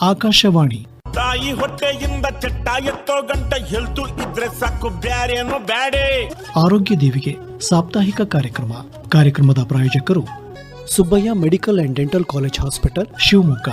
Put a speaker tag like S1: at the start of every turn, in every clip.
S1: ಆಕಾಶವಾಣಿ.
S2: ತಾಯಿ ಹೊಟ್ಟೆಯಿಂದ ಚಟ್ಟ ಎತ್ತೋ ಗಂಟ ಹೆಲ್ತು ಇದ್ರೆ ಸಾಕು ಬ್ಯಾರೇನು ಬ್ಯಾಡೆ.
S1: ಆರೋಗ್ಯ ದೇವಿಗೆ ಸಾಪ್ತಾಹಿಕ ಕಾರ್ಯಕ್ರಮ. ಕಾರ್ಯಕ್ರಮದ ಪ್ರಾಯೋಜಕರು Subbaiah medical and dental college hospital Shivamogga.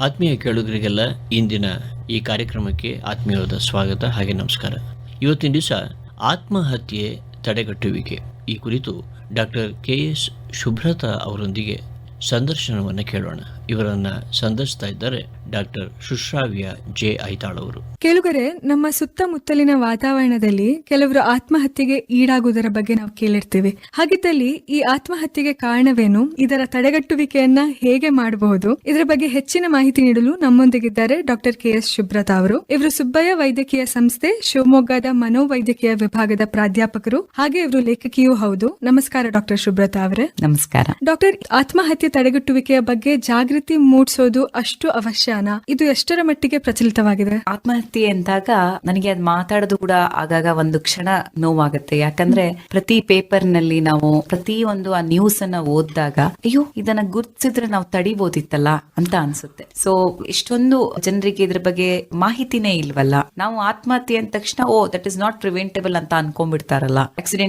S3: ಆತ್ಮೀಯ ಕೇಳುಗರಿಗೆಲ್ಲ ಇಂದಿನ ಈ ಕಾರ್ಯಕ್ರಮಕ್ಕೆ ಆತ್ಮೀಯವಾದ ಸ್ವಾಗತ ಹಾಗೆ ನಮಸ್ಕಾರ. ಇವತ್ತಿನ ದಿವಸ ಆತ್ಮಹತ್ಯೆ ತಡೆಗಟ್ಟುವಿಕೆ. ಈ ಕುರಿತು ಡಾಕ್ಟರ್ ಕೆ ಎಸ್ ಶುಭ್ರತಾ ಅವರೊಂದಿಗೆ ಸಂದರ್ಶನವನ್ನು ಕೇಳೋಣ. ಇವರನ್ನ ಸಂದರ್ಶಿಸ್ತಾ ಇದ್ದಾರೆ ಡಾಕ್ಟರ್ ಶುಶ್ರಾವ್ಯ ಜೆ ಐತಾಳ್ ಅವರು.
S4: ಕೇಳುಗರೆ ನಮ್ಮ ಸುತ್ತಮುತ್ತಲಿನ ವಾತಾವರಣದಲ್ಲಿ ಕೆಲವರು ಆತ್ಮಹತ್ಯೆಗೆ ಈಡಾಗುವುದರ ಬಗ್ಗೆ ನಾವು ಕೇಳಿರ್ತೀವಿ. ಹಾಗಿದ್ದಲ್ಲಿ ಈ ಆತ್ಮಹತ್ಯೆಗೆ ಕಾರಣವೇನು? ಇದರ ತಡೆಗಟ್ಟುವಿಕೆಯನ್ನ ಹೇಗೆ ಮಾಡಬಹುದು? ಇದರ ಬಗ್ಗೆ ಹೆಚ್ಚಿನ ಮಾಹಿತಿ ನೀಡಲು ನಮ್ಮೊಂದಿಗಿದ್ದಾರೆ ಡಾಕ್ಟರ್ ಕೆ ಎಸ್ ಶುಭ್ರತಾ ಅವರು. ಇವರು ಸುಬ್ಬಯ್ಯ ವೈದ್ಯಕೀಯ ಸಂಸ್ಥೆ ಶಿವಮೊಗ್ಗದ ಮನೋವೈದ್ಯಕೀಯ ವಿಭಾಗದ ಪ್ರಾಧ್ಯಾಪಕರು ಹಾಗೆ ಇವರು ಲೇಖಕಿಯೂ ಹೌದು. ನಮಸ್ಕಾರ ಡಾಕ್ಟರ್ ಶುಭ್ರತಾ ಅವರೇ.
S5: ನಮಸ್ಕಾರ.
S4: ಡಾಕ್ಟರ್ ಆತ್ಮಹತ್ಯೆ ತಡೆಗಟ್ಟುವಿಕೆಯ ಬಗ್ಗೆ ಜಾಗೃತಿ ಮೂಡಿಸೋದು ಅಷ್ಟು ಅವಶ್ಯನ? ಇದು ಎಷ್ಟರ ಮಟ್ಟಿಗೆ ಪ್ರಚಲಿತವಾಗಿದೆ?
S5: ಆತ್ಮಹತ್ಯೆ ಅಂದಾಗ ನನಗೆ ಅದ್ ಮಾತಾಡೋದು ಕೂಡ ಆಗಾಗ ಒಂದು ಕ್ಷಣ ನೋವಾಗುತ್ತೆ. ಯಾಕಂದ್ರೆ ಪ್ರತಿ ಪೇಪರ್ನಲ್ಲಿ ನಾವು ಪ್ರತಿ ಒಂದು ಆ ನ್ಯೂಸ್ ಅನ್ನ ಓದಿದಾಗ ಅಯ್ಯೋ ಇದನ್ನ ಗುರ್ತಿಸಿದ್ರೆ ನಾವು ತಡಿಬೋದಿತ್ತಲ್ಲ ಅಂತ ಅನ್ಸುತ್ತೆ. ಸೊ ಇಷ್ಟೊಂದು ಜನರಿಗೆ ಇದ್ರ ಬಗ್ಗೆ ಮಾಹಿತಿನೇ ಇಲ್ವಲ್ಲ. ನಾವು ಆತ್ಮಹತ್ಯೆ ಅಂದ ತಕ್ಷಣ oh that is not preventable ಅಂತ ಅನ್ಕೊಂಡ್ಬಿಡ್ತಾರಲ್ಲ.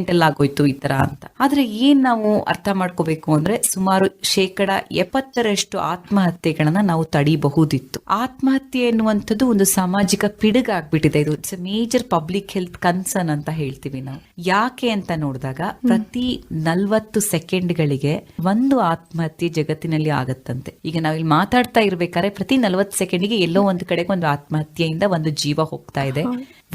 S5: ಎಲ್ಲ ಆಗೋಯ್ತು ಈ ತರ ಅಂತ. ಆದ್ರೆ ಏನ್ ನಾವು ಅರ್ಥ ಮಾಡ್ಕೋಬೇಕು ಅಂದ್ರೆ ಸುಮಾರು ಶೇಕಡ ಎಪ್ಪತ್ತರಷ್ಟು ಆತ್ಮಹತ್ಯೆಗಳನ್ನ ನಾವು ತಡಿಬಹುದಿತ್ತು. ಆತ್ಮಹತ್ಯೆ ಎನ್ನುವಂಥದ್ದು ಒಂದು ಸಾಮಾಜಿಕ ಪಿಡುಗಾಗ್ಬಿಟ್ಟಿದೆ. ಇದು it's major public health concern ಅಂತ ಹೇಳ್ತೀವಿ ನಾವು. ಯಾಕೆ ಅಂತ ನೋಡಿದಾಗ ಪ್ರತಿ ನಲ್ವತ್ತು ಸೆಕೆಂಡ್ಗಳಿಗೆ ಒಂದು ಆತ್ಮಹತ್ಯೆ ಜಗತ್ತಿನಲ್ಲಿ ಆಗತ್ತಂತೆ. ಈಗ ನಾವಿಲ್ಲಿ ಮಾತಾಡ್ತಾ ಇರ್ಬೇಕಾದ್ರೆ ಪ್ರತಿ ನಲ್ವತ್ತು ಸೆಕೆಂಡ್ಗೆ ಎಲ್ಲೋ ಒಂದು ಕಡೆಗೆ ಒಂದು ಆತ್ಮಹತ್ಯೆಯಿಂದ ಒಂದು ಜೀವ ಹೋಗ್ತಾ ಇದೆ.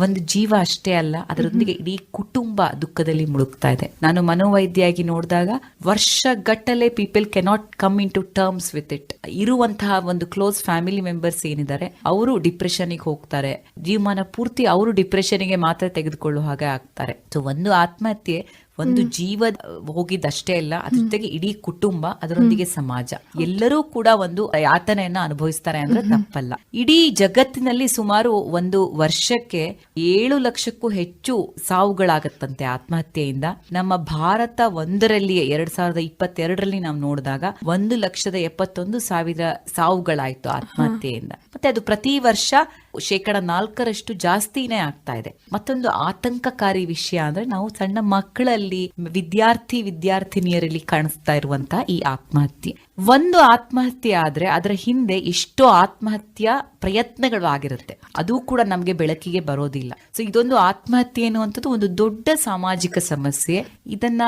S5: ಒಂದು ಜೀವ ಅಷ್ಟೇ ಅಲ್ಲ ಅದರೊಂದಿಗೆ ಇಡೀ ಕುಟುಂಬ ದುಃಖದಲ್ಲಿ ಮುಳುಗ್ತಾ ಇದೆ. ನಾನು ಮನೋವೈದ್ಯಾಗಿ ನೋಡಿದಾಗ ವರ್ಷಗಟ್ಟಲೆ people cannot come into terms with it ಇರುವಂತಹ ಒಂದು ಕ್ಲೋಸ್ ಫ್ಯಾಮಿಲಿ ಮೆಂಬರ್ಸ್ ಏನಿದ್ದಾರೆ ಅವರು ಡಿಪ್ರೆಷನ್ಗೆ ಹೋಗ್ತಾರೆ. ಜೀವಮಾನ ಪೂರ್ತಿ ಅವರು ಡಿಪ್ರೆಷನ್ಗೆ ಮಾತ್ರ ತೆಗೆದುಕೊಳ್ಳುವ ಹಾಗೆ ಆಗ್ತಾರೆ. ಸೊ ಒಂದು ಆತ್ಮಹತ್ಯೆ ಒಂದು ಜೀವ ಹೋಗಿದ್ದಷ್ಟೇ ಅಲ್ಲ ಅದ್ರ ಜೊತೆಗೆ ಇಡೀ ಕುಟುಂಬ ಅದರೊಂದಿಗೆ ಸಮಾಜ. ಎಲ್ಲರೂ ಕೂಡ ಒಂದು ಯಾತನೆಯನ್ನ ಅನುಭವಿಸ್ತಾರೆ ಅಂದ್ರೆ ತಪ್ಪಲ್ಲ. ಇಡೀ ಜಗತ್ತಿನಲ್ಲಿ ಸುಮಾರು ಒಂದು ವರ್ಷಕ್ಕೆ ಏಳು ಲಕ್ಷಕ್ಕೂ ಹೆಚ್ಚು ಸಾವುಗಳಾಗತ್ತಂತೆ ಆತ್ಮಹತ್ಯೆಯಿಂದ. ನಮ್ಮ ಭಾರತ ಒಂದರಲ್ಲಿಯೇ ಎರಡ್ ಸಾವಿರದ ಇಪ್ಪತ್ತೆರಡರಲ್ಲಿ ನಾವು ನೋಡಿದಾಗ ಒಂದು ಲಕ್ಷದ ಎಪ್ಪತ್ತೊಂದು ಸಾವಿರ ಸಾವುಗಳಾಯ್ತು ಆತ್ಮಹತ್ಯೆಯಿಂದ. ಮತ್ತೆ ಅದು ಪ್ರತಿ ವರ್ಷ ಶೇಕಡ ನಾಲ್ಕರಷ್ಟು ಜಾಸ್ತಿನೇ ಆಗ್ತಾ ಇದೆ. ಮತ್ತೊಂದು ಆತಂಕಕಾರಿ ವಿಷಯ ಅಂದ್ರೆ ನಾವು ಸಣ್ಣ ಮಕ್ಕಳಲ್ಲಿ ವಿದ್ಯಾರ್ಥಿ ವಿದ್ಯಾರ್ಥಿನಿಯರಲ್ಲಿ ಕಾಣಿಸ್ತಾ ಇರುವಂತಹ ಈ ಆತ್ಮಹತ್ಯೆ. ಒಂದು ಆತ್ಮಹತ್ಯೆ ಆದ್ರೆ ಅದರ ಹಿಂದೆ ಎಷ್ಟೋ ಆತ್ಮಹತ್ಯಾ ಪ್ರಯತ್ನಗಳು ಆಗಿರುತ್ತೆ. ಅದು ಕೂಡ ನಮಗೆ ಬೆಳಕಿಗೆ ಬರೋದಿಲ್ಲ. ಸೊ ಇದೊಂದು ಆತ್ಮಹತ್ಯೆ ಅನ್ನುವಂಥದ್ದು ಒಂದು ದೊಡ್ಡ ಸಾಮಾಜಿಕ ಸಮಸ್ಯೆ. ಇದನ್ನ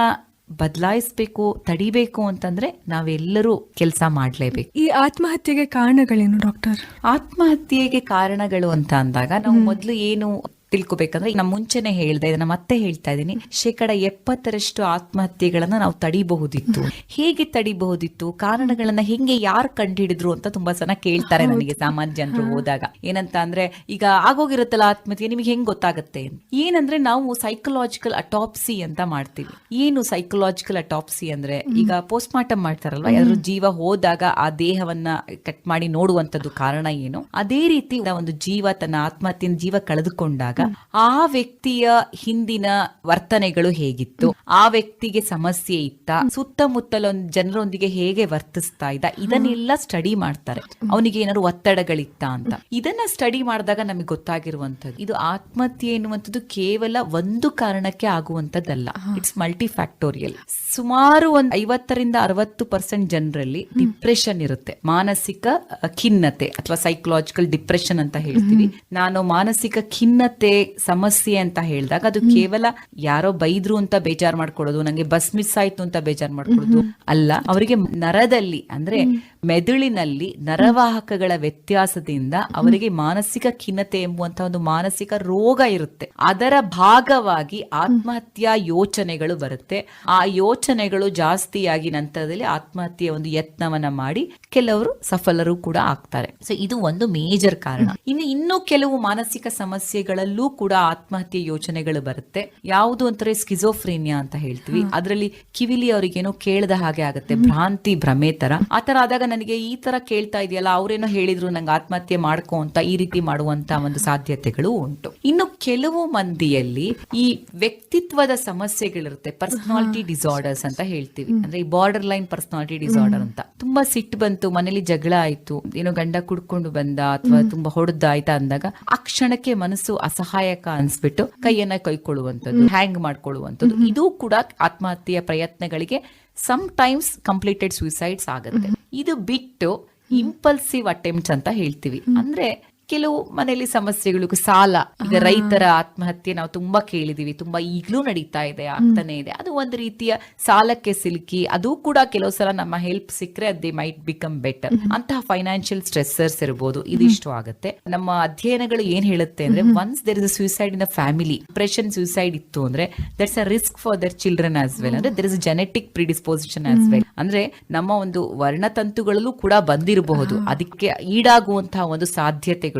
S5: ಬದಲಾಯಿಸಬೇಕು ತಡಿಬೇಕು ಅಂತಂದ್ರೆ ನಾವೆಲ್ಲರೂ ಕೆಲಸ ಮಾಡಲೇಬೇಕು.
S4: ಈ ಆತ್ಮಹತ್ಯೆಗೆ ಕಾರಣಗಳೇನು ಡಾಕ್ಟರ್?
S5: ಆತ್ಮಹತ್ಯೆಗೆ ಕಾರಣಗಳು ಅಂತ ಅಂದಾಗ ನಾವು ಮೊದಲು ಏನು ತಿಳ್ಕೊಬೇಕಂದ್ರೆ ನಮ್ಮ ಮುಂಚೆನೆ ಹೇಳ್ದೆ ಇದನ್ನ ಮತ್ತೆ ಹೇಳ್ತಾ ಇದ್ದೀನಿ. ಶೇಕಡ ಎಪ್ಪತ್ತರಷ್ಟು ಆತ್ಮಹತ್ಯೆಗಳನ್ನ ನಾವು ತಡಿಬಹುದಿತ್ತು. ಹೇಗೆ ತಡಿಬಹುದಿತ್ತು? ಕಾರಣಗಳನ್ನ ಹೆಂಗೆ ಯಾರು ಕಂಡುಹಿಡಿದ್ರು ಅಂತ ತುಂಬಾ ಜನ ಕೇಳ್ತಾರೆ ನನಗೆ ಸಾಮಾನ್ಯ ಜನರು ಹೋದಾಗ. ಏನಂತ ಅಂದ್ರೆ ಈಗ ಆಗೋಗಿರುತ್ತಲ್ಲ ಆತ್ಮಹತ್ಯೆ ನಿಮಗೆ ಹೆಂಗ್ ಗೊತ್ತಾಗುತ್ತೆ ಏನಂದ್ರೆ ನಾವು ಸೈಕಲಾಜಿಕಲ್ ಅಟಾಪ್ಸಿ ಅಂತ ಮಾಡ್ತೀವಿ. ಏನು ಸೈಕಲಾಜಿಕಲ್ ಅಟಾಪ್ಸಿ ಅಂದ್ರೆ? ಈಗ ಪೋಸ್ಟ್ ಮಾರ್ಟಮ್ ಮಾಡ್ತಾರಲ್ವಾ ಯಾರು ಜೀವ ಹೋದಾಗ ಆ ದೇಹವನ್ನ ಕಟ್ ಮಾಡಿ ನೋಡುವಂತದ್ದು ಕಾರಣ ಏನು? ಅದೇ ರೀತಿ ಒಂದು ಜೀವ ತನ್ನ ಆತ್ಮಹತ್ಯೆ ಜೀವ ಕಳೆದುಕೊಂಡಾಗ ಆ ವ್ಯಕ್ತಿಯ ಹಿಂದಿನ ವರ್ತನೆಗಳು ಹೇಗಿತ್ತು? ಆ ವ್ಯಕ್ತಿಗೆ ಸಮಸ್ಯೆ ಇತ್ತ? ಸುತ್ತಮುತ್ತಲ ಜನರೊಂದಿಗೆ ಹೇಗೆ ವರ್ತಿಸ್ತಾ ಇದ್ದ? ಇದನ್ನೆಲ್ಲ ಸ್ಟಡಿ ಮಾಡ್ತಾರೆ. ಅವನಿಗೆ ಏನಾದ್ರು ಒತ್ತಡಗಳಿತ್ತ ಅಂತ. ಇದನ್ನ ಸ್ಟಡಿ ಮಾಡಿದಾಗ ನಮಗೆ ಗೊತ್ತಾಗಿರುವಂತದ್ದು ಇದು ಆತ್ಮಹತ್ಯೆ ಎನ್ನುವಂಥದ್ದು ಕೇವಲ ಒಂದು ಕಾರಣಕ್ಕೆ ಆಗುವಂತದ್ದಲ್ಲ ಇಟ್ಸ್ ಮಲ್ಟಿ ಫ್ಯಾಕ್ಟೋರಿಯಲ್ ಸುಮಾರು ಒಂದ್ ಐವತ್ತರಿಂದ ಅರವತ್ತು ಪರ್ಸೆಂಟ್ ಜನರಲ್ಲಿ ಡಿಪ್ರೆಷನ್ ಇರುತ್ತೆ. ಮಾನಸಿಕ ಖಿನ್ನತೆ ಅಥವಾ ಸೈಕಲಾಜಿಕಲ್ ಡಿಪ್ರೆಷನ್ ಅಂತ ಹೇಳ್ತೀವಿ. ನಾನು ಮಾನಸಿಕ ಖಿನ್ನತೆ ಸಮಸ್ಯೆ ಅಂತ ಹೇಳಿದಾಗ ಅದು ಕೇವಲ ಯಾರೋ ಬೈದ್ರು ಅಂತ ಬೇಜಾರ್ ಮಾಡ್ಕೊಳ್ಳೋದು ನಂಗೆ ಬಸ್ ಮಿಸ್ ಆಯ್ತು ಅಂತ ಬೇಜಾರ್ ಮಾಡ್ಕೊಳ್ಳೋದು ಅಲ್ಲ. ಅವರಿಗೆ ನರದಲ್ಲಿ ಅಂದ್ರೆ ಮೆದುಳಿನಲ್ಲಿ ನರವಾಹಕಗಳ ವ್ಯತ್ಯಾಸದಿಂದ ಅವರಿಗೆ ಮಾನಸಿಕ ಖಿನ್ನತೆ ಎಂಬುವಂತಹ ಒಂದು ಮಾನಸಿಕ ರೋಗ ಇರುತ್ತೆ. ಅದರ ಭಾಗವಾಗಿ ಆತ್ಮಹತ್ಯಾ ಯೋಚನೆಗಳು ಬರುತ್ತೆ. ಆ ಯೋಚನೆಗಳು ಜಾಸ್ತಿಯಾಗಿ ನಂತರದಲ್ಲಿ ಆತ್ಮಹತ್ಯೆ ಒಂದು ಯತ್ನವನ್ನ ಮಾಡಿ ಕೆಲವರು ಸಫಲರು ಕೂಡ ಆಗ್ತಾರೆ. ಸೊ ಇದು ಒಂದು ಮೇಜರ್ ಕಾರಣ. ಇನ್ನು ಇನ್ನೂ ಕೆಲವು ಮಾನಸಿಕ ಸಮಸ್ಯೆಗಳಲ್ಲೂ ಕೂಡ ಆತ್ಮಹತ್ಯೆ ಯೋಚನೆಗಳು ಬರುತ್ತೆ. ಯಾವುದು ಅಂತಾರೆ ಸ್ಕಿಜೋಫ್ರೇನಿಯಾ ಅಂತ ಹೇಳ್ತೀವಿ. ಅದರಲ್ಲಿ ಕಿವಿಲಿ ಅವರಿಗೇನೋ ಕೇಳದ ಹಾಗೆ ಆಗುತ್ತೆ. ಭ್ರಾಂತಿ ಭ್ರಮೆ ತರ. ಆತರ ಆದಾಗ ನನಗೆ ಈ ತರ ಕೇಳ್ತಾ ಇದೆಯಲ್ಲ ಅವ್ರೇನೋ ಹೇಳಿದ್ರು ನಂಗೆ ಆತ್ಮಹತ್ಯೆ ಮಾಡ್ಕೋ ಅಂತ ಈ ರೀತಿ ಮಾಡುವಂತ ಒಂದು ಸಾಧ್ಯತೆಗಳು ಉಂಟು. ಇನ್ನು ಕೆಲವು ಮಂದಿಯಲ್ಲಿ ಈ ವ್ಯಕ್ತಿತ್ವದ ಸಮಸ್ಯೆಗಳಿರುತ್ತೆ ಪರ್ಸನಾಲಿಟಿ ಡಿಸಾರ್ಡರ್ಸ್ ಅಂತ ಹೇಳ್ತೀವಿ. ಅಂದ್ರೆ ಈ ಬಾರ್ಡರ್ ಲೈನ್ ಪರ್ಸನಾಲಿಟಿ ಡಿಸಾರ್ಡರ್ ಅಂತ ತುಂಬಾ ಸಿಟ್ಟು ಬಂತು ಮನೇಲಿ ಜಗಳ ಆಯ್ತು ಏನೋ ಗಂಡ ಕುಡ್ಕೊಂಡು ಬಂದ ಅಥವಾ ತುಂಬಾ ಹೊಡೆದ ಆಯ್ತಾ ಅಂದಾಗ ಆ ಕ್ಷಣಕ್ಕೆ ಮನಸ್ಸು ಅಸಹಾಯಕ ಅನ್ಸ್ಬಿಟ್ಟು ಕೈಯನ್ನ ಕೈಕೊಳ್ಳುವಂಥದ್ದು ಹ್ಯಾಂಗ್ ಮಾಡ್ಕೊಳ್ಳುವಂಥದ್ದು. ಇದು ಕೂಡ ಆತ್ಮಹತ್ಯೆಯ ಪ್ರಯತ್ನಗಳಿಗೆ ಸಮ್ ಟೈಮ್ಸ್ ಕಂಪ್ಲೀಟೆಡ್ ಸುಯಿಸೈಡ್ಸ್ ಆಗುತ್ತೆ ಇದು ಬಿಟ್ಟು ಇಂಪಲ್ಸಿವ್ ಅಟೆಂಪ್ಟ್ ಅಂತ ಹೇಳ್ತೀವಿ. ಅಂದ್ರೆ ಕೆಲವು ಮನೆಯಲ್ಲಿ ಸಮಸ್ಯೆಗಳು ಸಾಲ ಈಗ ರೈತರ ಆತ್ಮಹತ್ಯೆ ನಾವು ತುಂಬಾ ಕೇಳಿದೀವಿ ತುಂಬಾ ಈಗಲೂ ನಡೀತಾ ಇದೆ ಆಗ್ತಾನೆ ಇದೆ. ಅದು ಒಂದು ರೀತಿಯ ಸಾಲಕ್ಕೆ ಸಿಲುಕಿ ಅದು ಕೂಡ ಕೆಲವು ಸಲ ನಮ್ಮ ಹೆಲ್ಪ್ ಸಿಕ್ಕರೆ ದೇ ಮೈಟ್ ಬಿಕಮ್ ಬೆಟರ್ ಅಂತಹ ಫೈನಾನ್ಷಿಯಲ್ ಸ್ಟ್ರೆಸ್ಸರ್ಸ್ ಇರಬಹುದು ಇದಿಷ್ಟು ಆಗುತ್ತೆ. ನಮ್ಮ ಅಧ್ಯಯನಗಳು ಏನ್ ಹೇಳುತ್ತೆ ಅಂದ್ರೆ once there is suicide in a family ಪ್ರೆಷನ್ suicide ಇತ್ತು ಅಂದ್ರೆ that's a risk for their children as well ಅಂದ್ರೆ there is genetic predisposition as well ಅಂದ್ರೆ ನಮ್ಮ ಒಂದು ವರ್ಣತಂತುಗಳಲ್ಲೂ ಕೂಡ ಬಂದಿರಬಹುದು ಅದಕ್ಕೆ ಈಡಾಗುವಂತಹ ಒಂದು ಸಾಧ್ಯತೆಗಳು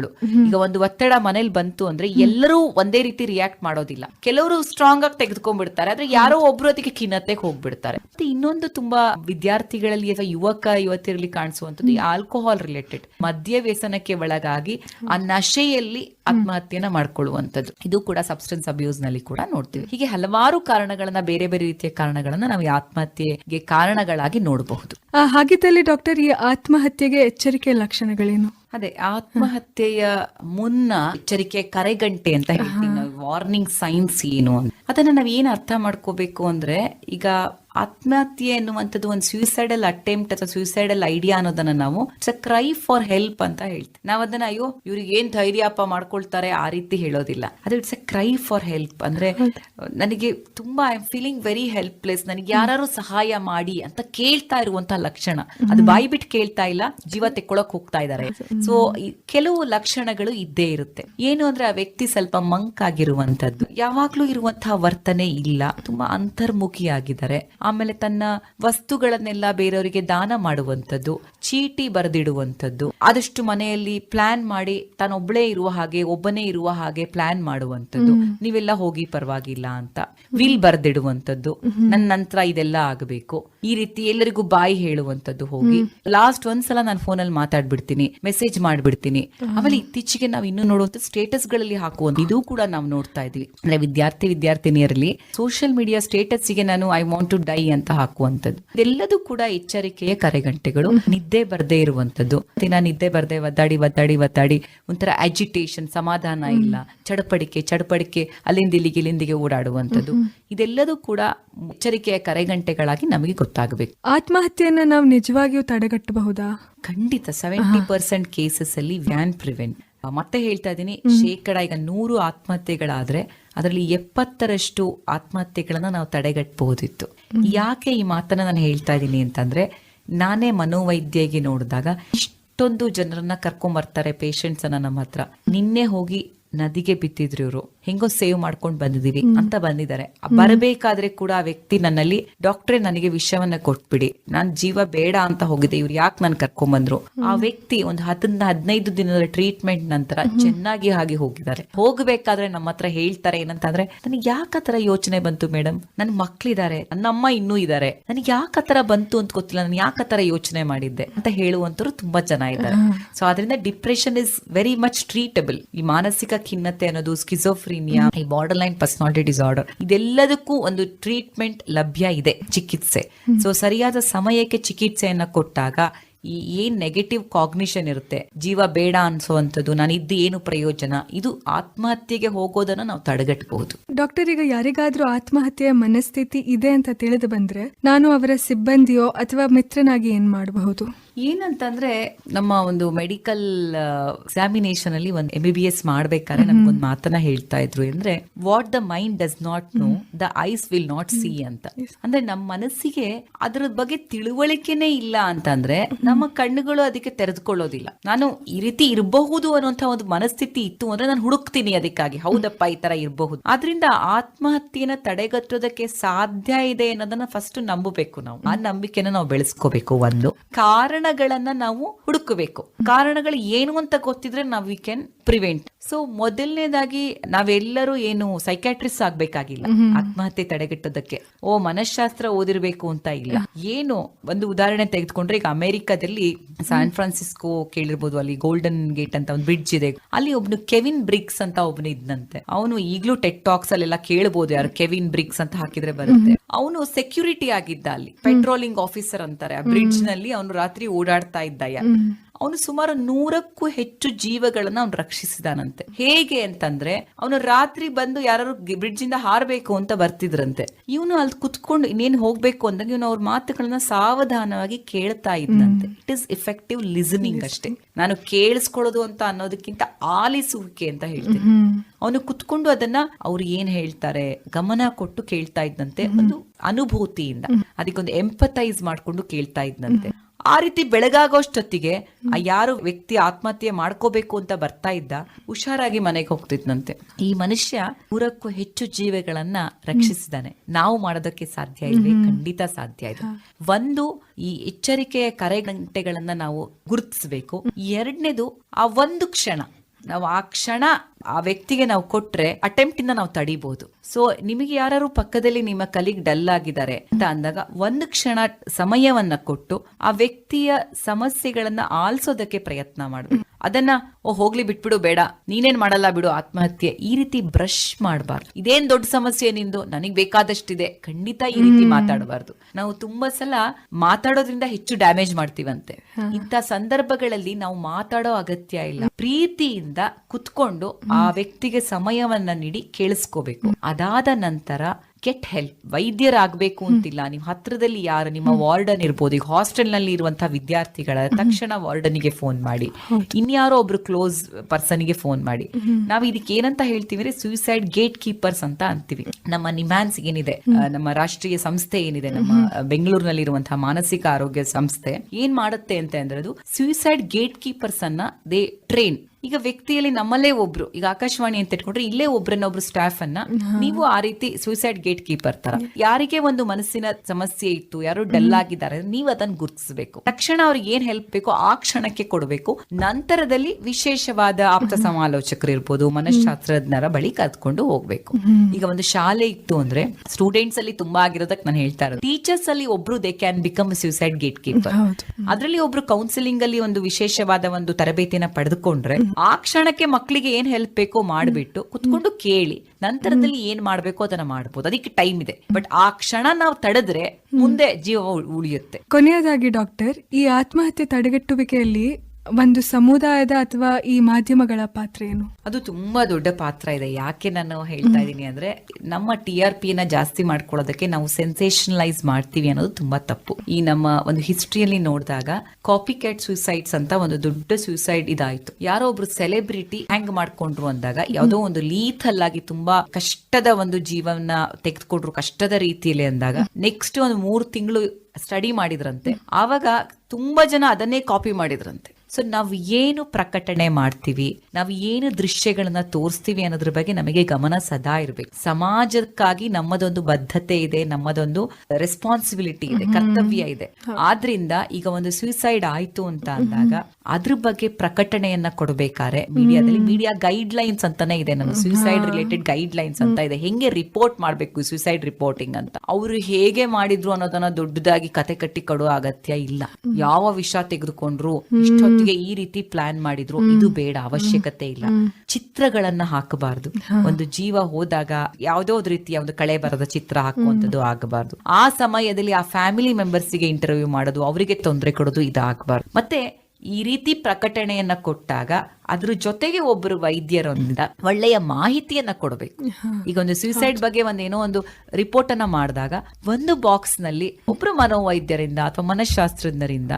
S5: ಈಗ ಒಂದು ಒತ್ತಡ ಮನೇಲಿ ಬಂತು ಅಂದ್ರೆ ಎಲ್ಲರೂ ಒಂದೇ ರೀತಿ ರಿಯಾಕ್ಟ್ ಮಾಡೋದಿಲ್ಲ. ಕೆಲವರು ಸ್ಟ್ರಾಂಗ್ ಆಗಿ ತೆಗೆದುಕೊಂಡ್ಬಿಡ್ತಾರೆ ಆದ್ರೆ ಯಾರೋ ಒಬ್ರು ಅದಕ್ಕೆ ಖಿನ್ನತೆಗೆ ಹೋಗ್ಬಿಡ್ತಾರೆ. ಮತ್ತೆ ಇನ್ನೊಂದು ತುಂಬಾ ವಿದ್ಯಾರ್ಥಿಗಳಲ್ಲಿ ಅಥವಾ ಯುವಕ ಯುವತಿಯರಲ್ಲಿ ಕಾಣಿಸುವಂತದ್ದು ಈ ಆಲ್ಕೋಹಾಲ್ ರಿಲೇಟೆಡ್ ಮದ್ಯ ವ್ಯಸನಕ್ಕೆ ಒಳಗಾಗಿ ಆ ನಶೆಯಲ್ಲಿ ಆತ್ಮಹತ್ಯೆನ ಮಾಡ್ಕೊಳ್ಳುವಂಥದ್ದು. ಇದು ಕೂಡ ಸಬ್ಸ್ಟೆನ್ಸ್ ಅಬ್ಯೂಸ್ನಲ್ಲಿ ಕೂಡ ನೋಡ್ತೀವಿ. ಹೀಗೆ ಹಲವಾರು ಕಾರಣಗಳನ್ನ ಬೇರೆ ಬೇರೆ ರೀತಿಯ ಕಾರಣಗಳನ್ನ ನಾವು ಈ ಆತ್ಮಹತ್ಯೆಗೆ ಕಾರಣಗಳಾಗಿ ನೋಡಬಹುದು.
S4: ಹಾಗಿದ್ದಲ್ಲಿ ಡಾಕ್ಟರ್ ಈ ಆತ್ಮಹತ್ಯೆಗೆ ಎಚ್ಚರಿಕೆ ಲಕ್ಷಣಗಳೇನು?
S5: ಅದೇ ಆತ್ಮಹತ್ಯೆಯ ಮುನ್ನ ಎಚ್ಚರಿಕೆ ಕರೆಗಂಟೆ ಅಂತ ಹೇಳ್ತೀವಿ ವಾರ್ನಿಂಗ್ ಸೈನ್ಸ್ ಏನು ಅಂತ. ಅದನ್ನ ನಾವ್ ಏನ್ ಅರ್ಥ ಮಾಡ್ಕೋಬೇಕು ಅಂದ್ರೆ ಈಗ ಆತ್ಮಹತ್ಯೆ ಎನ್ನುವಂಥದ್ದು ಒಂದು ಸ್ಯೂಸೈಡಲ್ ಅಟೆಂಪ್ಟ್ ಅಥವಾ ಸ್ಯೂಸೈಡಲ್ ಐಡಿಯಾ ಅನ್ನೋದನ್ನ ನಾವು it's a cry for help ಅಂತ ಹೇಳ್ತೀವಿ. ನಾವು ಅದನ್ನ ಅಯ್ಯೋ ಇವ್ರಿಗೆ ಏನ್ ಧೈರ್ಯಪ್ಪ ಮಾಡ್ಕೊಳ್ತಾರೆ ಆ ರೀತಿ ಹೇಳೋದಿಲ್ಲ. ಅದು it's a cry for help ಅಂದ್ರೆ ನನಗೆ ತುಂಬಾ I am feeling very helpless ನನಗೆ ಯಾರು ಸಹಾಯ ಮಾಡಿ ಅಂತ ಕೇಳ್ತಾ ಇರುವಂತಹ ಲಕ್ಷಣ. ಅದು ಬಾಯಿ ಬಿಟ್ಟು ಕೇಳ್ತಾ ಇಲ್ಲ ಜೀವ ತೆಕ್ಕೊಳಕ್ ಹೋಗ್ತಾ ಇದ್ದಾರೆ. ಸೊ ಕೆಲವು ಲಕ್ಷಣಗಳು ಇದ್ದೇ ಇರುತ್ತೆ. ಏನು ಅಂದ್ರೆ ಆ ವ್ಯಕ್ತಿ ಸ್ವಲ್ಪ ಮಂಕ್ ಆಗಿರುವಂತದ್ದು ಯಾವಾಗ್ಲೂ ಇರುವಂತಹ ವರ್ತನೆ ಇಲ್ಲ ತುಂಬಾ ಅಂತರ್ಮುಖಿಯಾಗಿದ್ದಾರೆ. ಆಮೇಲೆ ತನ್ನ ವಸ್ತುಗಳನ್ನೆಲ್ಲ ಬೇರೆಯವರಿಗೆ ದಾನ ಮಾಡುವಂತದ್ದು ಚೀಟಿ ಬರೆದಿಡುವಂಥದ್ದು. ಆದಷ್ಟು ಮನೆಯಲ್ಲಿ ಪ್ಲಾನ್ ಮಾಡಿ ತಾನೊಬ್ಳೇ ಇರುವ ಹಾಗೆ ಒಬ್ಬನೇ ಇರುವ ಹಾಗೆ ಪ್ಲಾನ್ ಮಾಡುವಂತದ್ದು ನೀವೆಲ್ಲ ಹೋಗಿ ಪರವಾಗಿಲ್ಲ ಅಂತ. ವಿಲ್ ಬರೆದಿಡುವಂತದ್ದು ನನ್ನ ನಂತರ ಇದೆಲ್ಲ ಆಗಬೇಕು. ಈ ರೀತಿ ಎಲ್ಲರಿಗೂ ಬಾಯಿ ಹೇಳುವಂತದ್ದು ಹೋಗಿ. ಲಾಸ್ಟ್ ಒಂದ್ಸಲ ನಾನು ಫೋನಲ್ಲಿ ಮಾತಾಡ್ಬಿಡ್ತೀನಿ. ಮೆಸೇಜ್ ಮಾಡ್ಬಿಡ್ತೀನಿ. ಆಮೇಲೆ ಇತ್ತೀಚೆಗೆ ನಾವು ಇನ್ನು ನೋಡುವಂತ ಸ್ಟೇಟಸ್ಗಳಲ್ಲಿ ಹಾಕುವಂತ ಇದು ಕೂಡ ನಾವು ನೋಡ್ತಾ ಇದೀವಿ. ಅಂದ್ರೆ ವಿದ್ಯಾರ್ಥಿ ವಿದ್ಯಾರ್ಥಿನಿಯರಲ್ಲಿ ಸೋಷಿಯಲ್ ಮೀಡಿಯಾ ಸ್ಟೇಟಸ್ಗೆ ನಾನು ಐ ವಾಂಟ್ ಟು ಡೈ ಅಂತ ಹಾಕುವಂತದ್ದು ಇದೆಲ್ಲದೂ ಕೂಡ ಎಚ್ಚರಿಕೆಯ ಕರೆಗಂಟೆಗಳು. ನಿದ್ದೆ ಬರದೇ ಇರುವಂತದ್ದು ದಿನ ನಿದ್ದೆ ಬರದೆ ಒದ್ದಾಡಿ ಒದ್ದಾಡಿ ಒದ್ದಾಡಿ ಒಂಥರ ಅಜಿಟೇಷನ್ ಸಮಾಧಾನ ಇಲ್ಲ. ಚಡಪಡಿಕೆ ಚಡಪಡಿಕೆ ಅಲ್ಲಿಂದ ಇಲ್ಲಿಗೆ ಇಲ್ಲಿಂದಿಗೆ ಓಡಾಡುವಂತದ್ದು ಇದೆಲ್ಲದೂ ಕೂಡ ಎಚ್ಚರಿಕೆಯ ಕರೆಗಂಟೆಗಳಾಗಿ ನಮಗೆ ಗೊತ್ತಾಗಬೇಕು.
S4: ಆತ್ಮಹತ್ಯೆಯನ್ನ ನಾವು ನಿಜವಾಗಿಯೂ ತಡೆಗಟ್ಟಬಹುದಾ?
S5: ಖಂಡಿತ. ಸೆವೆಂಟಿ ಪರ್ಸೆಂಟ್ ಕೇಸಸ್ ಅಲ್ಲಿ ವ್ಯಾನ್ ಪ್ರಿವೆಂಟ್ ಮತ್ತೆ ಹೇಳ್ತಾ ಇದ್ದೀನಿ ಶೇಕಡ ಈಗ ನೂರು ಆತ್ಮಹತ್ಯೆಗಳಾದ್ರೆ ಅದರಲ್ಲಿ ಎಪ್ಪತ್ತರಷ್ಟು ಆತ್ಮಹತ್ಯೆಗಳನ್ನ ನಾವು ತಡೆಗಟ್ಟಬಹುದಿತ್ತು ಯಾಕೆ ಈ ಮಾತನ್ನ ನಾನು ಹೇಳ್ತಾ ಇದ್ದೀನಿ ಅಂತಂದ್ರೆ ನಾನೇ ಮನೋವೈದ್ಯಗೆ ನೋಡಿದಾಗ ಇಷ್ಟೊಂದು ಜನರನ್ನ ಕರ್ಕೊಂಡ್ ಬರ್ತಾರೆ ಪೇಷಂಟ್ಸ್ ಅನ್ನ ನಮ್ಮ ಹತ್ರ. ನಿನ್ನೆ ಹೋಗಿ ನದಿಗೆ ಬಿತ್ತಿದ್ರು ಇವರು. ಹೆಂಗೋ ಸೇವ್ ಮಾಡ್ಕೊಂಡು ಬಂದಿದೀವಿ ಅಂತ ಬಂದಿದ್ದಾರೆ. ಬರಬೇಕಾದ್ರೆ ಕೂಡ ಆ ವ್ಯಕ್ತಿ ನನ್ನಲ್ಲಿ ಡಾಕ್ಟ್ರೇ ನನಗೆ ವಿಷಯವನ್ನ ಕೊಟ್ಬಿಡಿ. ನಾನ್ ಜೀವ ಬೇಡ ಅಂತ ಹೋಗಿದ್ದೆ. ಇವ್ರು ಯಾಕೆ ನನ್ ಕರ್ಕೊಂಡ್ ಬಂದ್ರು ಆ ವ್ಯಕ್ತಿ ಒಂದು ಹತ್ತರಿಂದ ಹದಿನೈದು ದಿನದ ಟ್ರೀಟ್ಮೆಂಟ್ ನಂತರ ಚೆನ್ನಾಗಿ ಹಾಗೆ ಹೋಗಿದ್ದಾರೆ. ಹೋಗ್ಬೇಕಾದ್ರೆ ನಮ್ಮ ಹತ್ರ ಹೇಳ್ತಾರೆ ಏನಂತಂದ್ರೆ ನನಗೆ ಯಾಕತರ ಯೋಚನೆ ಬಂತು ಮೇಡಮ್ ನನ್ ಮಕ್ಳಿದ್ದಾರೆ. ನನ್ನಮ್ಮ ಇನ್ನೂ ಇದ್ದಾರೆ. ನನಗೆ ಯಾಕತರ ಬಂತು ಅಂತ ಗೊತ್ತಿಲ್ಲ. ನಾನು ಯಾಕತರ ಯೋಚನೆ ಮಾಡಿದ್ದೆ? ಅಂತ ಹೇಳುವಂತರು ತುಂಬಾ ಜನ ಇದ್ದಾರೆ. ಸೊ ಅದರಿಂದ depression is very much treatable ಈ ಮಾನಸಿಕ ಖಿನ್ನತೆ ಅನ್ನೋದು ಸ್ಕಿಸೋಫ್ರೀನಿಯಾ ಈ ಬಾರ್ಡರ್ ಲೈನ್ ಪರ್ಸನಾಲಿಟಿ ಡಿಸಾರ್ಡರ್ ಇದೆಲ್ಲದಕ್ಕೂ ಒಂದು ಟ್ರೀಟ್ಮೆಂಟ್ ಲಭ್ಯ ಇದೆ ಚಿಕಿತ್ಸೆ. ಸೊ ಸರಿಯಾದ ಸಮಯಕ್ಕೆ ಚಿಕಿತ್ಸೆಯನ್ನ ಕೊಟ್ಟಾಗ ಈ ಏನ್ ನೆಗೆಟಿವ್ ಕಾಗ್ನಿಷನ್ ಇರುತ್ತೆ? ಜೀವ ಬೇಡ ಅನ್ಸುವಂಥದ್ದು ನಾನು ಇದ್ದು ಏನು ಪ್ರಯೋಜನ? ಇದು ಆತ್ಮಹತ್ಯೆಗೆ ಹೋಗೋದನ್ನ ನಾವು ತಡೆಗಟ್ಟಬಹುದು
S4: ಡಾಕ್ಟರ್ ಈಗ ಯಾರಿಗಾದ್ರೂ ಆತ್ಮಹತ್ಯೆಯ ಮನಸ್ಥಿತಿ ಇದೆ ಅಂತ ತಿಳಿದು ಬಂದ್ರೆ ನಾನು ಅವರ ಸಿಬ್ಬಂದಿಯೋ ಅಥವಾ ಮಿತ್ರನಾಗಿ ಏನ್ ಮಾಡಬಹುದು?
S5: ಏನಂತಂದ್ರೆ ನಮ್ಮ ಒಂದು ಮೆಡಿಕಲ್ ಎಕ್ಸಾಮಿನೇಷನ್ ಅಲ್ಲಿ ಒಂದು ಎಂ ಬಿ ಬಿ ಎಸ್ ಮಾಡ್ಬೇಕಾದ್ರೆ ನಮ್ಗೊಂದು ಮಾತನ್ನ ಹೇಳ್ತಾ ಇದ್ರು ಅಂದ್ರೆ what the mind does not know the eyes will not see ಅಂತ. ಅಂದ್ರೆ ನಮ್ಮ ಮನಸ್ಸಿಗೆ ಅದ್ರ ಬಗ್ಗೆ ತಿಳುವಳಿಕೆನೇ ಇಲ್ಲ ಅಂತಂದ್ರೆ ನಮ್ಮ ಕಣ್ಣುಗಳು ಅದಕ್ಕೆ ತೆರೆದುಕೊಳ್ಳೋದಿಲ್ಲ. ನಾನು ಈ ರೀತಿ ಇರಬಹುದು ಅನ್ನುವಂತ ಒಂದು ಮನಸ್ಥಿತಿ ಇತ್ತು ಅಂದ್ರೆ ನಾನು ಹುಡುಕ್ತೀನಿ ಅದಕ್ಕಾಗಿ. ಹೌದಪ್ಪ ಈ ತರ ಇರಬಹುದು. ಆದ್ರಿಂದ ಆತ್ಮಹತ್ಯೆನ ತಡೆಗಟ್ಟೋದಕ್ಕೆ ಸಾಧ್ಯ ಇದೆ ಅನ್ನೋದನ್ನ ಫಸ್ಟ್ ನಂಬಬೇಕು ನಾವು. ಆ ನಂಬಿಕೆನ ನಾವು ಬೆಳೆಸ್ಕೋಬೇಕು ಒಂದು. ಕಾರಣ ಕಾರಣಗಳನ್ನ ನಾವು ಹುಡುಕಬೇಕು. ಕಾರಣಗಳು ಏನು ಅಂತ ಗೊತ್ತಿದ್ರೆ ನಾವು ವಿ ಕ್ಯಾನ್ ಪ್ರಿವೆಂಟ್ ಸೊ ಮೊದಲನೇದಾಗಿ ನಾವೆಲ್ಲರೂ ಏನು ಸೈಕ್ಯಾಟ್ರಿಸ್ಟ್ ಆಗ್ಬೇಕಾಗಿಲ್ಲ. ಆತ್ಮಹತ್ಯೆ ತಡೆಗಟ್ಟೋದಕ್ಕೆ. ಓ ಮನಃಶಾಸ್ತ್ರ ಓದಿರ್ಬೇಕು ಅಂತ ಇಲ್ಲ. ಏನು ಒಂದು ಉದಾಹರಣೆ ತೆಗೆದುಕೊಂಡ್ರೆ ಈಗ ಅಮೆರಿಕದಲ್ಲಿ ಸ್ಯಾನ್ ಫ್ರಾನ್ಸಿಸ್ಕೋ ಕೇಳಿರ್ಬೋದು ಅಲ್ಲಿ ಗೋಲ್ಡನ್ ಗೇಟ್ ಅಂತ ಒಂದು ಬ್ರಿಡ್ಜ್ ಇದೆ. ಅಲ್ಲಿ ಒಬ್ನು ಕೆವಿನ್ ಬ್ರಿಕ್ಸ್ ಅಂತ ಒಬ್ನು ಇದ್ನಂತೆ. ಅವನು ಈಗಲೂ ಟೆಕ್ ಟಾಕ್ಸ್ ಅಲ್ಲೆಲ್ಲ ಕೇಳಬಹುದು ಯಾರು ಕೆವಿನ್ ಬ್ರಿಕ್ಸ್ ಅಂತ ಹಾಕಿದ್ರೆ ಬರುತ್ತೆ. ಅವನು ಸೆಕ್ಯೂರಿಟಿ ಆಗಿದ್ದ ಅಲ್ಲಿ. ಪೆಟ್ರೋಲಿಂಗ್ ಆಫೀಸರ್ ಅಂತಾರೆ. ಆ ಬ್ರಿಡ್ಜ್ನಲ್ಲಿ ಅವನು ರಾತ್ರಿ ಓಡಾಡ್ತಾ ಇದ್ದ ಅವನು ಸುಮಾರು ನೂರಕ್ಕೂ ಹೆಚ್ಚು ಜೀವಗಳನ್ನ ಅವನು ರಕ್ಷಿಸಿದಾನಂತೆ. ಹೇಗೆ ಅಂತಂದ್ರೆ ಅವನು ರಾತ್ರಿ ಬಂದು ಯಾರು ಬ್ರಿಡ್ಜ್ ಇಂದ ಹಾರಬೇಕು ಅಂತ ಬರ್ತಿದ್ರಂತೆ. ಇವನು ಅಲ್ಲಿ ಕುತ್ಕೊಂಡು ಇನ್ನೇನು ಹೋಗ್ಬೇಕು ಅಂದಾಗ ಇವನು ಅವ್ರ ಮಾತುಗಳನ್ನ ಸಾವಧಾನವಾಗಿ ಕೇಳ್ತಾ ಇದ್ದಂತೆ ಇಟ್ ಇಸ್ ಎಫೆಕ್ಟಿವ್ ಲಿಸನಿಂಗ್ ಅಷ್ಟೇ. ನಾನು ಕೇಳಿಸ್ಕೊಳ್ಳೋದು ಅಂತ ಅನ್ನೋದಕ್ಕಿಂತ ಆಲಿಸುವಿಕೆ ಅಂತ ಹೇಳ್ತೀನಿ. ಅವನು ಕುತ್ಕೊಂಡು ಅದನ್ನ ಅವ್ರು ಏನ್ ಹೇಳ್ತಾರೆ ಗಮನ ಕೊಟ್ಟು ಕೇಳ್ತಾ ಇದ್ದಂತೆ ಒಂದು ಅನುಭೂತಿಯಿಂದ. ಅದಕ್ಕೊಂದು ಎಂಪತೈಸ್ ಮಾಡ್ಕೊಂಡು ಕೇಳ್ತಾ ಇದ್ದಂತೆ ಆ ರೀತಿ ಬೆಳಗಾಗೋಷ್ಟೊತ್ತಿಗೆ ಆ ಯಾರು ವ್ಯಕ್ತಿ ಆತ್ಮಹತ್ಯೆ ಮಾಡ್ಕೋಬೇಕು ಅಂತ ಬರ್ತಾ ಇದ್ದ ಹುಷಾರಾಗಿ ಮನೆಗೆ ಹೋಗ್ತಿದ್ನಂತೆ. ಈ ಮನುಷ್ಯ ನೂರಕ್ಕೂ ಹೆಚ್ಚು ಜೀವಿಗಳನ್ನ ರಕ್ಷಿಸಿದಾನೆ. ನಾವು ಮಾಡೋದಕ್ಕೆ ಸಾಧ್ಯ ಇದೆ ಖಂಡಿತ ಸಾಧ್ಯ ಇದೆ ಒಂದು ಈ ಎಚ್ಚರಿಕೆಯ ಕರೆಗಂಟೆಗಳನ್ನ ನಾವು ಗುರುತಿಸಬೇಕು. ಎರಡನೇದು ಆ ಒಂದು ಕ್ಷಣ ನಾವು ಆ ಕ್ಷಣ ಆ ವ್ಯಕ್ತಿಗೆ ನಾವು ಕೊಟ್ರೆ ಅಟೆಂಪ್ಟ್ ಇಂದ ನಾವು ತಡಿಬಹುದು ಸೊ ನಿಮಗೆ ಯಾರು ಪಕ್ಕದಲ್ಲಿ ನಿಮ್ಮ ಕಲಿಗ್ ಡಲ್ ಆಗಿದ್ದಾರೆ ಅಂತ ಅಂದಾಗ ಒಂದು ಕ್ಷಣ ಸಮಯವನ್ನ ಕೊಟ್ಟು ಆ ವ್ಯಕ್ತಿಯ ಸಮಸ್ಯೆಗಳನ್ನ ಆಲಿಸೋದಕ್ಕೆ ಪ್ರಯತ್ನ ಮಾಡಬೇಕು. ಅದನ್ನ ಓ ಹೋಗ್ಲಿ ಬಿಟ್ಬಿಡು ಬೇಡ. ನೀನೇನ್ ಮಾಡಲ್ಲ ಬಿಡು ಆತ್ಮಹತ್ಯೆ. ಈ ರೀತಿ ಬ್ರಷ್ ಮಾಡಬಾರ್ದು. ಇದೇನ್ ದೊಡ್ಡ ಸಮಸ್ಯೆ ನಿಂದು? ನನಗ್ ಬೇಕಾದಷ್ಟಿದೆ. ಖಂಡಿತ ಈ ರೀತಿ ಮಾತಾಡಬಾರ್ದು. ನಾವು ತುಂಬಾ ಸಲ ಮಾತಾಡೋದ್ರಿಂದ ಹೆಚ್ಚು ಡ್ಯಾಮೇಜ್ ಮಾಡ್ತೀವಂತೆ. ಇಂಥ ಸಂದರ್ಭಗಳಲ್ಲಿ ನಾವು ಮಾತಾಡೋ ಅಗತ್ಯ ಇಲ್ಲ. ಪ್ರೀತಿಯಿಂದ ಕುತ್ಕೊಂಡು ಆ ವ್ಯಕ್ತಿಗೆ ಸಮಯವನ್ನ ನೀಡಿ ಕೇಳಿಸ್ಕೋಬೇಕು. ಅದಾದ ನಂತರ ಗೆಟ್ ಹೆಲ್ಪ್ ವೈದ್ಯರಾಗಬೇಕು ಅಂತಿಲ್ಲ. ನೀವು ಹತ್ರದಲ್ಲಿ ಯಾರು ನಿಮ್ಮ ವಾರ್ಡನ್ ಇರ್ಬೋದು ಈಗ ಹಾಸ್ಟೆಲ್ನಲ್ಲಿ ಇರುವಂತಹ ವಿದ್ಯಾರ್ಥಿಗಳ ತಕ್ಷಣ ವಾರ್ಡನಿಗೆ ಫೋನ್ ಮಾಡಿ. ಇನ್ಯಾರೋ ಒಬ್ರು ಕ್ಲೋಸ್ ಪರ್ಸನ್ಗೆ ಫೋನ್ ಮಾಡಿ. ನಾವು ಇದಕ್ಕೆ ಏನಂತ ಹೇಳ್ತೀವಿ ಅಂದ್ರೆ ಸೂಸೈಡ್ ಗೇಟ್ ಕೀಪರ್ಸ್ ಅಂತ ಅಂತೀವಿ. ನಮ್ಮ ನಿಮ್ಯಾನ್ಸ್ ಏನಿದೆ? ನಮ್ಮ ರಾಷ್ಟ್ರೀಯ ಸಂಸ್ಥೆ ಏನಿದೆ? ನಮ್ಮ ಬೆಂಗಳೂರಿನಲ್ಲಿ ಇರುವಂತಹ ಮಾನಸಿಕ ಆರೋಗ್ಯ ಸಂಸ್ಥೆ. ಏನ್ ಮಾಡುತ್ತೆ ಅಂತ ಅಂದ್ರೆ ಅದು ಸೂಸೈಡ್ ಗೇಟ್ ಕೀಪರ್ಸ್ ಅನ್ನ ದೇ ಟ್ರೈನ್ ಈಗ ವ್ಯಕ್ತಿಯಲ್ಲಿ ನಮ್ಮಲ್ಲೇ ಒಬ್ರು ಈಗ ಆಕಾಶವಾಣಿ ಅಂತ ಇಟ್ಕೊಂಡ್ರೆ ಇಲ್ಲೇ ಒಬ್ರನ್ನೊಬ್ರು ಸ್ಟಾಫ್ ಅನ್ನ ನೀವು ಆ ರೀತಿ ಸೂಸೈಡ್ ಗೇಟ್ ಕೀಪರ್ ತರ ಯಾರಿಗೆ ಒಂದು ಮನಸ್ಸಿನ ಸಮಸ್ಯೆ ಇತ್ತು ಯಾರು ಡಲ್ ಆಗಿದ್ದಾರೆ ನೀವು ಅದನ್ನ ಗುರುತಿಸಬೇಕು. ತಕ್ಷಣ ಅವ್ರಿಗೆ ಏನ್ ಹೆಲ್ಪ್ ಬೇಕೋ ಆ ಕ್ಷಣಕ್ಕೆ ಕೊಡಬೇಕು. ನಂತರದಲ್ಲಿ ವಿಶೇಷವಾದ ಆಪ್ತ ಸಮಾಲೋಚಕರು ಇರ್ಬೋದು ಮನಃಶಾಸ್ತ್ರಜ್ಞರ ಬಳಿ ಕರ್ಕೊಂಡು ಹೋಗ್ಬೇಕು. ಈಗ ಒಂದು ಶಾಲೆ ಇತ್ತು ಅಂದ್ರೆ ಸ್ಟೂಡೆಂಟ್ಸ್ ಅಲ್ಲಿ ತುಂಬಾ ಆಗಿರೋದಕ್ಕೆ ನಾನು ಹೇಳ್ತಾ ಇರೋದು. ಟೀಚರ್ಸ್ ಅಲ್ಲಿ ಒಬ್ರು they can become suicide gatekeeper ಅದರಲ್ಲಿ ಒಬ್ರು ಕೌನ್ಸಿಲಿಂಗ್ ಅಲ್ಲಿ ಒಂದು ವಿಶೇಷವಾದ ಒಂದು ತರಬೇತಿನ ಪಡೆದುಕೊಂಡ್ರೆ ಆ ಕ್ಷಣಕ್ಕೆ ಮಕ್ಕಳಿಗೆ ಏನ್ ಹೆಲ್ಪ್ ಬೇಕೋ ಮಾಡ್ಬಿಟ್ಟು ಕುತ್ಕೊಂಡು ಕೇಳಿ. ನಂತರದಲ್ಲಿ ಏನ್ ಮಾಡ್ಬೇಕೋ ಅದನ್ನ ಮಾಡ್ಬೋದು. ಅದಕ್ಕೆ ಟೈಮ್ ಇದೆ. ಬಟ್ ಆ ಕ್ಷಣ ನಾವು ತಡೆದ್ರೆ ಮುಂದೆ ಜೀವ ಉಳಿಯುತ್ತೆ.
S4: ಕೊನೆಯದಾಗಿ ಡಾಕ್ಟರ್ ಈ ಆತ್ಮಹತ್ಯೆ ತಡೆಗಟ್ಟುವಿಕೆಯಲ್ಲಿ ಒಂದು ಸಮುದಾಯದ ಅಥವಾ ಈ ಮಾಧ್ಯಮಗಳ ಪಾತ್ರ ಏನು?
S5: ಅದು ತುಂಬಾ ದೊಡ್ಡ ಪಾತ್ರ ಇದೆ. ಯಾಕೆ ನಾನು ಹೇಳ್ತಾ ಇದ್ದೀನಿ ಅಂದ್ರೆ ನಮ್ಮ ಟಿ ಆರ್ ಪಿ ನ ಜಾಸ್ತಿ ಮಾಡ್ಕೊಳ್ಳೋದಕ್ಕೆ ನಾವು ಸೆನ್ಸೇಷನಲೈಸ್ ಮಾಡ್ತೀವಿ ಅನ್ನೋದು ತುಂಬಾ ತಪ್ಪು. ಈ ನಮ್ಮ ಒಂದು ಹಿಸ್ಟ್ರಿಯಲ್ಲಿ ನೋಡಿದಾಗ ಕಾಪಿ ಕ್ಯಾಟ್ ಸೂಸೈಡ್ಸ್ ಅಂತ ಒಂದು ದೊಡ್ಡ ಸೂಸೈಡ್ ಇದಾಯ್ತು. ಯಾರೋ ಒಬ್ರು ಸೆಲೆಬ್ರಿಟಿ ಹ್ಯಾಂಗ್ ಮಾಡ್ಕೊಂಡ್ರು ಅಂದಾಗ ಯಾವುದೋ ಒಂದು ಲೀಥಲ್ ಆಗಿ ತುಂಬಾ ಕಷ್ಟದ ಒಂದು ಜೀವನ ತೆಗೆದುಕೊಂಡ್ರು ಕಷ್ಟದ ರೀತಿಯಲ್ಲಿ ಅಂದಾಗ ನೆಕ್ಸ್ಟ್ ಒಂದು ಮೂರು ತಿಂಗಳು ಸ್ಟಡಿ ಮಾಡಿದ್ರಂತೆ. ಆವಾಗ ತುಂಬಾ ಜನ ಅದನ್ನೇ ಕಾಪಿ ಮಾಡಿದ್ರಂತೆ. ಸೊ ನಾವು ಏನು ಪ್ರಕಟಣೆ ಮಾಡ್ತೀವಿ ನಾವು ಏನು ದೃಶ್ಯಗಳನ್ನ ತೋರಿಸ್ತೀವಿ ಅನ್ನೋದ್ರ ಬಗ್ಗೆ ನಮಗೆ ಗಮನ ಸದಾ ಇರಬೇಕು. ಸಮಾಜಕ್ಕಾಗಿ ನಮ್ಮದೊಂದು ಬದ್ಧತೆ ಇದೆ ನಮ್ಮದೊಂದು ರೆಸ್ಪಾನ್ಸಿಬಿಲಿಟಿ ಇದೆ ಕರ್ತವ್ಯ ಇದೆ. ಆದ್ರಿಂದ ಈಗ ಒಂದು ಸೂಸೈಡ್ ಆಯ್ತು ಅಂತ ಅಂದಾಗ ಅದ್ರ ಬಗ್ಗೆ ಪ್ರಕಟಣೆಯನ್ನ ಕೊಡಬೇಕಾದ್ರೆ ಮೀಡಿಯಾದಲ್ಲಿ ಮೀಡಿಯಾ ಗೈಡ್ ಲೈನ್ಸ್ ಅಂತಾನೆ ಇದೆ ನಮ್ಮ ಸೂಸೈಡ್ ರಿಲೇಟೆಡ್ ಗೈಡ್ ಲೈನ್ಸ್ ಅಂತ ಇದೆ. ಹೆಂಗೆ ರಿಪೋರ್ಟ್ ಮಾಡಬೇಕು ಸೂಸೈಡ್ ರಿಪೋರ್ಟಿಂಗ್ ಅಂತ? ಅವರು ಹೇಗೆ ಮಾಡಿದ್ರು ಅನ್ನೋದನ್ನ ದೊಡ್ಡದಾಗಿ ಕತೆ ಕಟ್ಟಿ ಕೊಡುವ ಅಗತ್ಯ ಇಲ್ಲ. ಯಾವ ವಿಷಯ ತೆಗೆದುಕೊಂಡ್ರು ಇಷ್ಟೊತ್ತಿಗೆ ಈ ರೀತಿ ಪ್ಲಾನ್ ಮಾಡಿದ್ರು. ಇದು ಬೇಡ ಅವಶ್ಯಕತೆ ಇಲ್ಲ. ಚಿತ್ರಗಳನ್ನ ಹಾಕಬಾರ್ದು. ಒಂದು ಜೀವ ಹೋದಾಗ ಯಾವುದೋ ಒಂದು ರೀತಿಯ ಒಂದು ಕಳೆ ಬರದ ಚಿತ್ರ ಹಾಕುವಂತದ್ದು ಆಗಬಾರ್ದು. ಆ ಸಮಯದಲ್ಲಿ ಆ ಫ್ಯಾಮಿಲಿ ಮೆಂಬರ್ಸ್ಗೆ ಇಂಟರ್ವ್ಯೂ ಮಾಡೋದು ಅವರಿಗೆ ತೊಂದರೆ ಕೊಡೋದು ಇದಾಗಬಾರ್ದು. ಮತ್ತೆ ಈ ರೀತಿ ಪ್ರಕಟಣೆಯನ್ನ ಕೊಟ್ಟಾಗ ಅದ್ರ ಜೊತೆಗೆ ಒಬ್ಬರು ವೈದ್ಯರಿಂದ ಒಳ್ಳೆಯ ಮಾಹಿತಿಯನ್ನ ಕೊಡಬೇಕು. ಈಗ ಒಂದು ಸೂಸೈಡ್ ಬಗ್ಗೆ ಒಂದು ಏನೋ ಒಂದು ರಿಪೋರ್ಟ್ ಅನ್ನ ಮಾಡಿದಾಗ ಒಂದು ಬಾಕ್ಸ್ನಲ್ಲಿ ಒಬ್ರು ಮನೋವೈದ್ಯರಿಂದ ಅಥವಾ ಮನಃಶಾಸ್ತ್ರಜ್ಞರಿಂದ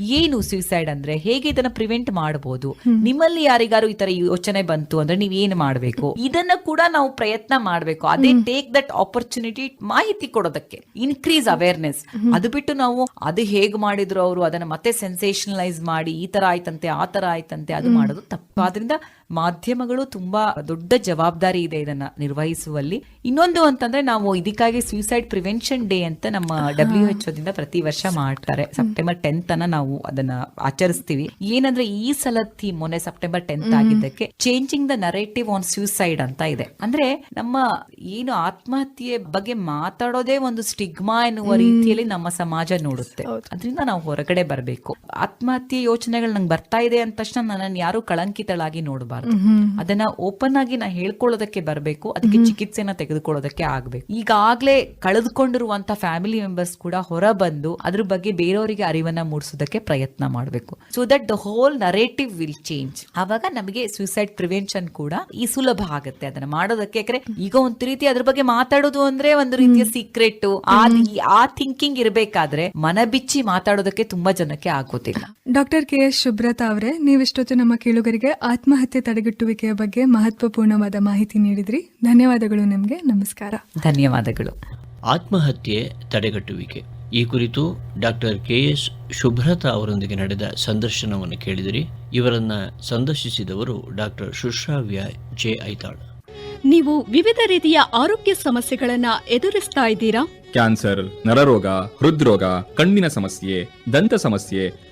S5: ಏನು ಸೂಸೈಡ್ ಅಂದ್ರೆ ಹೇಗೆ ಇದನ್ನ ಪ್ರಿವೆಂಟ್ ಮಾಡಬಹುದು ನಿಮ್ಮಲ್ಲಿ ಯಾರಿಗಾರು ಈ ತರ ಯೋಚನೆ ಬಂತು ಅಂದ್ರೆ ನೀವ್ ಏನ್ ಮಾಡ್ಬೇಕು? ಇದನ್ನ ಕೂಡ ನಾವು ಪ್ರಯತ್ನ ಮಾಡ್ಬೇಕು. ಅದೇ ಟೇಕ್ ದಟ್ ಆಪರ್ಚುನಿಟಿ ಮಾಹಿತಿ ಕೊಡೋದಕ್ಕೆ. ಇನ್ಕ್ರೀಸ್ ಅವೇರ್ನೆಸ್ ಅದು ಬಿಟ್ಟು ನಾವು ಅದು ಹೇಗ್ ಮಾಡಿದ್ರು ಅವರು ಅದನ್ನ ಮತ್ತೆ ಸೆನ್ಸೇಷನಲೈಸ್ ಮಾಡಿ ಈ ತರ ಆಯ್ತಂತೆ, ಆ ತರ ಆಯ್ತಂತೆ, ಅದು ಮಾಡೋದು ತಪ್ಪು. ಮಾಧ್ಯಮಗಳು ತುಂಬಾ ದೊಡ್ಡ ಜವಾಬ್ದಾರಿ ಇದೆ ಇದನ್ನ ನಿರ್ವಹಿಸುವಲ್ಲಿ. ಇನ್ನೊಂದು ಅಂತಂದ್ರೆ ನಾವು ಇದಕ್ಕಾಗಿ ಸೂಸೈಡ್ ಪ್ರಿವೆನ್ಷನ್ ಡೇ ಅಂತ ನಮ್ಮ ಡಬ್ಲ್ಯೂ ಎಚ್ ದಿಂದ ಪ್ರತಿ ವರ್ಷ ಮಾಡ್ತಾರೆ. ಸೆಪ್ಟೆಂಬರ್ ಟೆಂತ್ ಅನ್ನ ನಾವು ಅದನ್ನ ಆಚರಿಸ್ತೀವಿ. ಏನಂದ್ರೆ ಈ ಸಲ ಥೀಮ್ ಮೊನ್ನೆ ಸೆಪ್ಟೆಂಬರ್ ಟೆಂತ್ ಆಗಿದ್ದಕ್ಕೆ changing the narrative on suicide ಅಂತ ಇದೆ. ಅಂದ್ರೆ ನಮ್ಮ ಏನು ಆತ್ಮಹತ್ಯೆ ಬಗ್ಗೆ ಮಾತಾಡೋದೇ ಒಂದು ಸ್ಟಿಗ್ಮಾ ಎನ್ನುವ ರೀತಿಯಲ್ಲಿ ನಮ್ಮ ಸಮಾಜ ನೋಡುತ್ತೆ. ಅದರಿಂದ ನಾವು ಹೊರಗಡೆ ಬರಬೇಕು. ಆತ್ಮಹತ್ಯೆ ಯೋಚನೆಗಳು ನಂಗೆ ಬರ್ತಾ ಇದೆ ಅಂದ ತಕ್ಷಣ ನನ್ನನ್ನು ಯಾರು ಕಳಂಕಿತಳಾಗಿ ನೋಡಬಾರ್ದು. ಅದನ್ನ ಓಪನ್ ಆಗಿ ನಾ ಹೇಳ್ಕೊಳ್ಳೋದಕ್ಕೆ ಬರಬೇಕು ಅದಕ್ಕೆ ಚಿಕಿತ್ಸೆನ ತೆಗೆದುಕೊಳ್ಳೋದಕ್ಕೆ ಆಗ್ಬೇಕು. ಈಗಾಗ್ಲೇ ಕಳೆದುಕೊಂಡಿರುವಂತ ಫ್ಯಾಮಿಲಿ ಮೆಂಬರ್ಸ್ ಕೂಡ ಹೊರ ಬಂದು ಅದ್ರ ಬಗ್ಗೆ ಬೇರೆಯವರಿಗೆ ಅರಿವನ್ನ ಮೂಡಿಸೋದಕ್ಕೆ ಪ್ರಯತ್ನ ಮಾಡಬೇಕು. So that the whole narrative will change ಆವಾಗ ನಮಗೆ ಸೂಸೈಡ್ ಪ್ರಿವೆನ್ಷನ್ ಕೂಡ ಈ ಸುಲಭ ಆಗುತ್ತೆ. ಅದನ್ನ ಮಾಡೋದಕ್ಕೆ ಯಾಕಂದ್ರೆ ಈಗ ಒಂದು ರೀತಿ ಅದ್ರ ಬಗ್ಗೆ ಮಾತಾಡೋದು ಅಂದ್ರೆ ಒಂದು ರೀತಿಯ ಸೀಕ್ರೆಟ್ ಆ ಥಿಂಕಿಂಗ್ ಇರಬೇಕಾದ್ರೆ ಮನ ಬಿಚ್ಚಿ ಮಾತಾಡೋದಕ್ಕೆ ತುಂಬಾ ಜನಕ್ಕೆ ಆಗೋದಿಲ್ಲ.
S4: ಡಾಕ್ಟರ್ ಕೆ ಎಸ್ ಶುಭ್ರತಾ ಅವರೇ ನೀವಿಷ್ಟೊತ್ತು ನಮ್ಮ ಕೇಳುಗರಿಗೆ ಆತ್ಮಹತ್ಯೆ ತಡೆಗಟ್ಟುವಿಕೆಯ ಬಗ್ಗೆ ಮಹತ್ವಪೂರ್ಣವಾದ ಮಾಹಿತಿ ನೀಡಿದ್ರಿ. ಧನ್ಯವಾದಗಳು ನಿಮಗೆ. ನಮಸ್ಕಾರ.
S5: ಧನ್ಯವಾದಗಳು.
S3: ಆತ್ಮಹತ್ಯೆ ತಡೆಗಟ್ಟುವಿಕೆ. ಈ ಕುರಿತು ಡಾಕ್ಟರ್ ಕೆ ಎಸ್ ಶುಭ್ರತಾ ಅವರೊಂದಿಗೆ ನಡೆದ ಸಂದರ್ಶನವನ್ನು ಕೇಳಿದಿರಿ. ಇವರನ್ನ ಸಂದರ್ಶಿಸಿದವರು ಡಾಕ್ಟರ್ ಶುಶ್ರಾವ್ಯ ಜೆ ಐತಾಳ್.
S6: ನೀವು ವಿವಿಧ ರೀತಿಯ ಆರೋಗ್ಯ ಸಮಸ್ಯೆಗಳನ್ನ ಎದುರಿಸ್ತಾ ಇದ್ದೀರಾ?
S7: ಕ್ಯಾನ್ಸರ್ ನರರೋಗ ಹೃದ್ರೋಗ ಕಣ್ಣಿನ ಸಮಸ್ಯೆ ದಂತ ಸಮಸ್ಯೆ